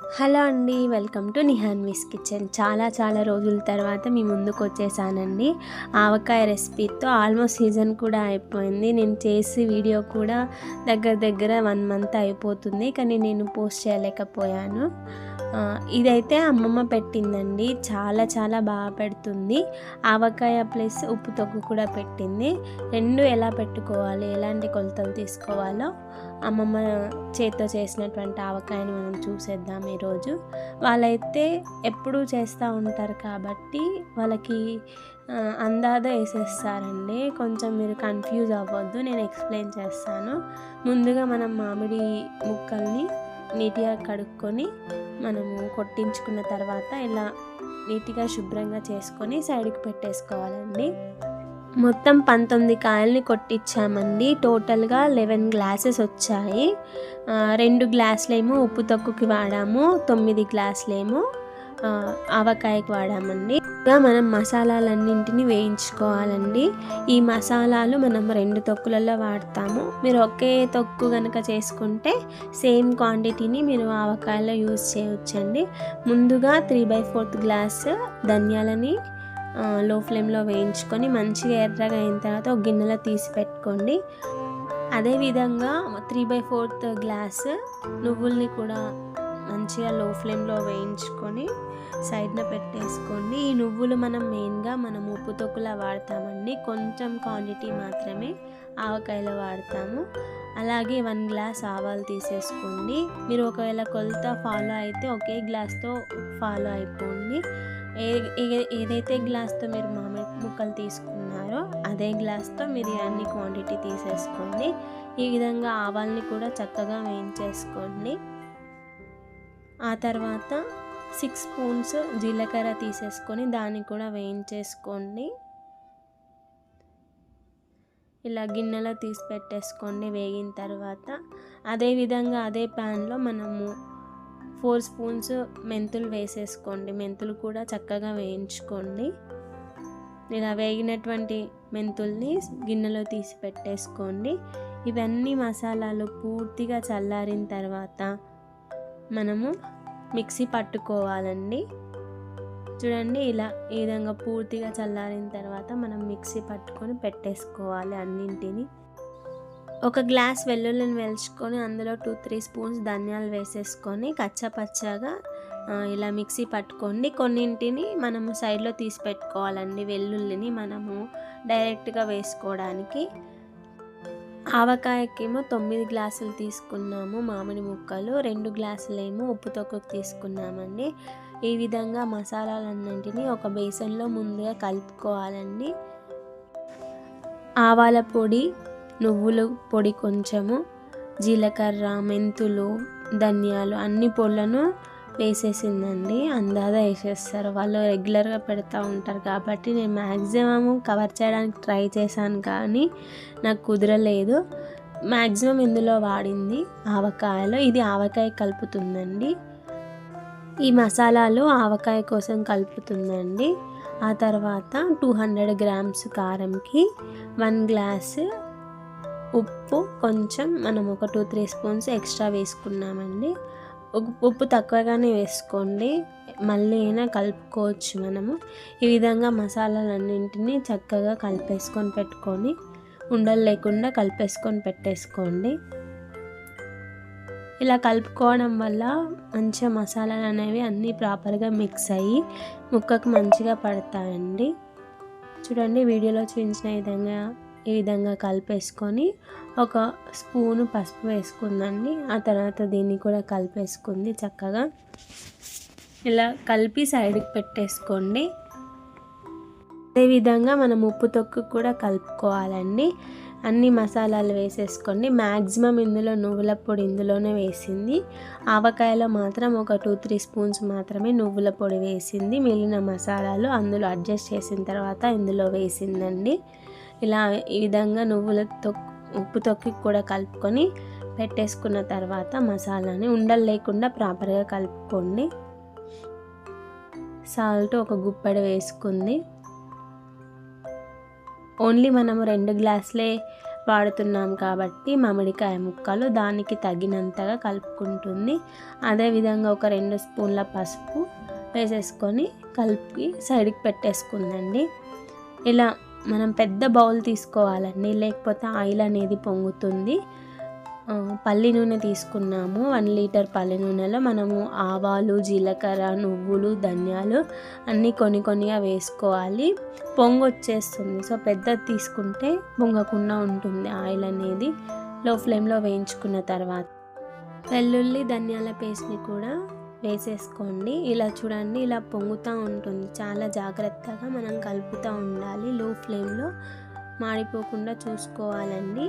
Hello అండి welcome to నిహాన్వీస్ kitchen. చాలా చాలా రోజుల తర్వాత మీ ముందుకు వచ్చేసానండి. ఆవకాయ రెసిపీతో ఆల్మోస్ట్ సీజన్ కూడా అయిపోయింది. నేను చేసి వీడియో కూడా దగ్గర దగ్గర వన్ మంత్ అయిపోతుంది కానీ నేను పోస్ట్ చేయలేకపోయాను. ఇదైతే అమ్మమ్మ పెట్టిందండి. చాలా చాలా బాగా పెడుతుంది. ఆవకాయ ప్లస్ ఉప్పు తొక్కు కూడా పెట్టింది. రెండు ఎలా పెట్టుకోవాలి ఎలాంటి కొలతలు తీసుకోవాలో అమ్మమ్మ చేత్తో చేసినటువంటి ఆవకాయని మనం చూసేద్దాం ఈరోజు వాళ్ళైతే ఎప్పుడూ చేస్తూ ఉంటారు కాబట్టి వాళ్ళకి అందాద వేసేస్తారండి. కొంచెం మీరు కన్ఫ్యూజ్ అవ్వద్దు నేను ఎక్స్ప్లెయిన్ చేస్తాను. ముందుగా మనం మామిడి ముక్కల్ని నీట్గా కడుక్కొని మనము కొట్టించుకున్న తర్వాత ఇలా నీట్గా శుభ్రంగా చేసుకొని సైడ్కి పెట్టేసుకోవాలండి. మొత్తం పంతొమ్మిది కాయల్ని కొట్టించామండి టోటల్గా లెవెన్ గ్లాసెస్ వచ్చాయి. రెండు గ్లాసులేమో ఉప్పు తక్కువకి వాడాము తొమ్మిది గ్లాసులేమో ఆవకాయకి వాడామండి. ఇంకా మనం మసాలాలన్నింటినీ వేయించుకోవాలండి. ఈ మసాలాలు మనం రెండు తొక్కులలో వాడతాము. మీరు ఒకే తొక్కు కనుక చేసుకుంటే సేమ్ క్వాంటిటీని మీరు ఆవకాయలో యూజ్ చేయవచ్చండి ముందుగా త్రీ బై ఫోర్త్ గ్లాస్ ధనియాలని లో ఫ్లేమ్లో వేయించుకొని మంచిగా ఎర్రగా అయిన తర్వాత ఒక గిన్నెలో తీసి పెట్టుకోండి. అదేవిధంగా త్రీ బై ఫోర్త్ గ్లాస్ నువ్వుల్ని కూడా మంచిగా లో ఫ్లేమ్లో వేయించుకొని సైడ్న పెట్టేసుకోండి. ఈ నువ్వులు మనం మెయిన్గా మనం ఉప్పు తొక్కులా వాడతామండి. కొంచెం క్వాంటిటీ మాత్రమే ఆవకాయలో వాడతాము. అలాగే వన్ గ్లాస్ ఆవాలు తీసేసుకోండి. మీరు ఒకవేళ కొలత ఫాలో అయితే ఒకే గ్లాస్తో ఫాలో అయిపోండి. ఏ ఏదైతే గ్లాస్తో మీరు మామిడి ముక్కలు తీసుకున్నారో అదే గ్లాస్తో మీరు అన్ని క్వాంటిటీ తీసేసుకోండి ఈ విధంగా ఆవాల్ని కూడా చక్కగా వేయించేసుకోండి. ఆ తర్వాత సిక్స్ స్పూన్స్ జీలకర్ర తీసేసుకొని దాన్ని కూడా వేయించేసుకోండి. ఇలా గిన్నెలో తీసి పెట్టేసుకోండి వేగిన తర్వాత. అదేవిధంగా అదే ప్యాన్లో మనము ఫోర్ స్పూన్స్ మెంతులు వేసేసుకోండి. మెంతులు కూడా చక్కగా వేయించుకోండి. ఇలా వేగినటువంటి మెంతుల్ని గిన్నెలో తీసి పెట్టేసుకోండి. ఇవన్నీ మసాలాలు పూర్తిగా చల్లారిన తర్వాత మనము మిక్సీ పట్టుకోవాలండి. చూడండి ఇలా ఈ విధంగా పూర్తిగా చల్లారిన తర్వాత మనం మిక్సీ పట్టుకొని పెట్టేసుకోవాలి అన్నింటిని. ఒక గ్లాస్ వెల్లుల్లిని వెల్చుకొని అందులో టూ త్రీ స్పూన్స్ ధనియాలు వేసేసుకొని కచ్చపచ్చగా ఇలా మిక్సీ పట్టుకోండి. కొన్నింటిని మనము సైడ్లో తీసి పెట్టుకోవాలండి. వెల్లుల్లిని మనము డైరెక్ట్గా వేసుకోవడానికి. ఆవకాయకేమో తొమ్మిది గ్లాసులు తీసుకున్నాము మామిడి ముక్కలు రెండు గ్లాసులేమో ఉప్పు తొక్కు తీసుకున్నామండి. ఈ విధంగా మసాలాలన్నింటినీ ఒక బేసన్లో ముందుగా కలుపుకోవాలండి. ఆవాల పొడి నువ్వుల పొడి కొంచెము జీలకర్ర మెంతులు ధనియాలు అన్ని పొళ్ళను వేసేసిందండి. అందాదా వేసేస్తారు. వాళ్ళు రెగ్యులర్గా పెడతా ఉంటారు కాబట్టి నేను మ్యాక్సిమం కవర్ చేయడానికి ట్రై చేశాను కానీ నాకు కుదరలేదు. మ్యాక్సిమం ఇందులో వాడింది ఆవకాయలో. ఇది ఆవకాయ కలుపుతుందండి. ఈ మసాలాలు ఆవకాయ కోసం కలుపుతుందండి. ఆ తర్వాత టూ హండ్రెడ్ గ్రామ్స్ కారంకి వన్ గ్లాస్ ఉప్పు కొంచెం మనం ఒక టూ త్రీ స్పూన్స్ ఎక్స్ట్రా వేసుకున్నామండి. ఉప్పు తక్కువగానే వేసుకోండి. మళ్ళీ అయినా కలుపుకోవచ్చు మనము. ఈ విధంగా మసాలాలన్నింటినీ చక్కగా కలిపేసుకొని పెట్టుకొని ఉండలు లేకుండా కలిపేసుకొని పెట్టేసుకోండి. ఇలా కలుపుకోవడం వల్ల మంచిగా మసాలాలు అనేవి అన్నీ ప్రాపర్గా మిక్స్ అయ్యి ముక్కకు మంచిగా పడతాయండి. చూడండి వీడియోలో చూపించిన విధంగా ఈ విధంగా కలిపేసుకొని ఒక స్పూను పసుపు వేసుకుందండి. ఆ తర్వాత దీన్ని కూడా కలిపేసుకుంది చక్కగా. ఇలా కలిపి సైడ్కి పెట్టేసుకోండి. అదేవిధంగా మనం ఉప్పు తొక్కు కూడా కలుపుకోవాలండి. అన్ని మసాలాలు వేసేసుకోండి. మ్యాక్సిమం ఇందులో నువ్వుల పొడి ఇందులోనే వేసింది. ఆవకాయలో మాత్రం ఒక టూ త్రీ స్పూన్స్ మాత్రమే నువ్వుల పొడి వేసింది. మిగిలిన మసాలాలు అందులో అడ్జస్ట్ చేసిన తర్వాత ఇందులో వేసిందండి. ఇలా ఈ విధంగా నువ్వుల తొక్ ఉప్పు తొక్కి కూడా కలుపుకొని పెట్టేసుకున్న తర్వాత మసాలాని ఉండలు లేకుండా ప్రాపర్గా కలుపుకోండి. సాల్ట్ ఒక గుప్పెడు వేసుకుంది. ఓన్లీ మనము రెండు గ్లాసులే వాడుతున్నాం కాబట్టి మామిడికాయ ముక్కలు దానికి తగినంతగా కలుపుకుంటుంది. అదేవిధంగా ఒక రెండు స్పూన్ల పసుపు వేసేసుకొని కలిపి సైడ్కి పెట్టేసుకుందండి. ఇలా మనం పెద్ద బౌల్ తీసుకోవాలండి లేకపోతే ఆయిల్ అనేది పొంగుతుంది. పల్లి నూనె తీసుకున్నాము. వన్ లీటర్ పల్లి నూనెలో మనము ఆవాలు జీలకర్ర నువ్వులు ధనియాలు అన్నీ కొన్ని కొన్నిగా వేసుకోవాలి. పొంగు వచ్చేస్తుంది. సో పెద్దది తీసుకుంటే పొంగకుండా ఉంటుంది ఆయిల్ అనేది. లో ఫ్లేమ్లో వేయించుకున్న తర్వాత. వెల్లుల్లి ధనియాల పేస్ట్ని కూడా వేసేసుకోండి. ఇలా చూడండి ఇలా పొంగుతూ ఉంటుంది. చాలా జాగ్రత్తగా మనం కలుపుతూ ఉండాలి. లో ఫ్లేమ్లో మాడిపోకుండా చూసుకోవాలండి.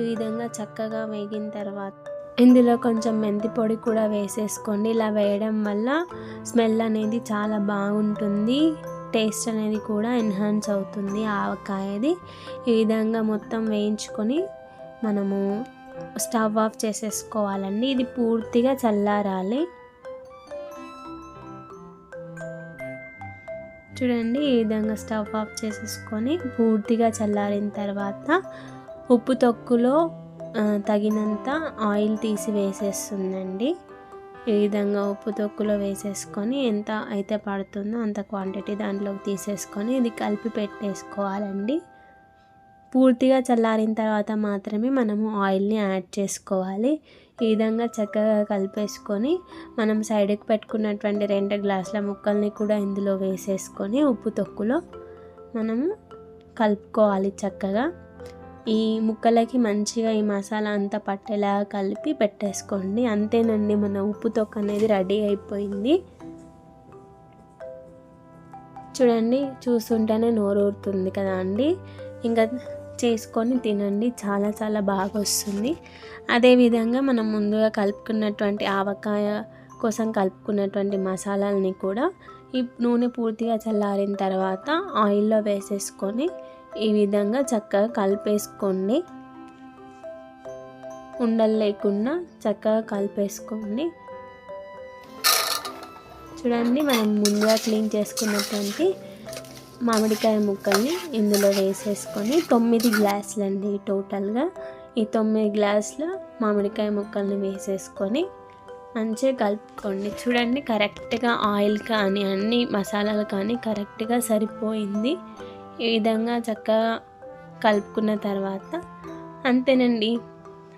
ఈ విధంగా చక్కగా వేగిన తర్వాత ఇందులో కొంచెం మెంతి పొడి కూడా వేసేసుకోండి. ఇలా వేయడం వల్ల స్మెల్ అనేది చాలా బాగుంటుంది. టేస్ట్ అనేది కూడా ఎన్హాన్స్ అవుతుంది ఆవకాయది. ఈ విధంగా మొత్తం వేయించుకొని మనము స్టవ్ ఆఫ్ చేసేసుకోవాలండి. ఇది పూర్తిగా చల్లారాలి. చూడండి ఈ విధంగా స్టవ్ ఆఫ్ చేసేసుకొని పూర్తిగా చల్లారిన తర్వాత ఉప్పు తొక్కులో తగినంత ఆయిల్ తీసి వేసేస్తుందండి. ఈ విధంగా ఉప్పు తొక్కులో వేసేసుకొని ఎంత అయితే పడుతుందో అంత క్వాంటిటీ దాంట్లోకి తీసేసుకొని ఇది కలిపి పెట్టేసుకోవాలండి. పూర్తిగా చల్లారిన తర్వాత మాత్రమే మనము ఆయిల్ని యాడ్ చేసుకోవాలి. ఈ విధంగా చక్కగా కలిపేసుకొని మనం సైడ్కి పెట్టుకున్నటువంటి రెండు గ్లాసుల ముక్కల్ని కూడా ఇందులో వేసేసుకొని ఉప్పు తొక్కులో మనము కలుపుకోవాలి చక్కగా. ఈ ముక్కలకి మంచిగా ఈ మసాలా అంతా పట్టేలా కలిపి పెట్టేసుకోండి. అంతేనండి మన ఉప్పు తొక్క అనేది రెడీ అయిపోయింది. చూడండి చూస్తుంటేనే నోరు ఊరుతుంది కదా అండి. ఇంకా చేసుకొని తినండి. చాలా చాలా బాగా వస్తుంది అదేవిధంగా మనం ముందుగా కలుపుకున్నటువంటి ఆవకాయ కోసం కలుపుకున్నటువంటి మసాలాలని కూడా ఈ నూనె పూర్తిగా చల్లారిన తర్వాత ఆయిల్లో వేసేసుకొని ఈ విధంగా చక్కగా కలిపేసుకోండి. ఉండలు లేకుండా చక్కగా కలిపేసుకోండి. చూడండి మనం ముందుగా క్లీన్ చేసుకున్నటువంటి మామిడికాయ ముక్కల్ని ఇందులో వేసేసుకొని తొమ్మిది గ్లాసులు అండి టోటల్గా. ఈ తొమ్మిది గ్లాసులు మామిడికాయ ముక్కల్ని వేసేసుకొని మంచిగా కలుపుకోండి. చూడండి కరెక్ట్గా ఆయిల్ కానీ అన్ని మసాలాలు కానీ కరెక్ట్గా సరిపోయింది. ఈ విధంగా చక్కగా కలుపుకున్న తర్వాత అంతేనండి.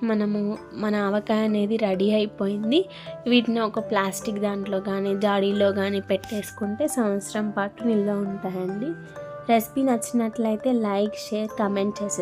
మనము మన ఆవకాయ అనేది రెడీ అయిపోయింది. వీటిని ఒక ప్లాస్టిక్ దాంట్లో కానీ జాడీలో కానీ పెట్టేసుకుంటే సంవత్సరం పాటు నిల్వ ఉంటాయండి. రెసిపీ నచ్చినట్లయితే లైక్ షేర్ కమెంట్ చేసి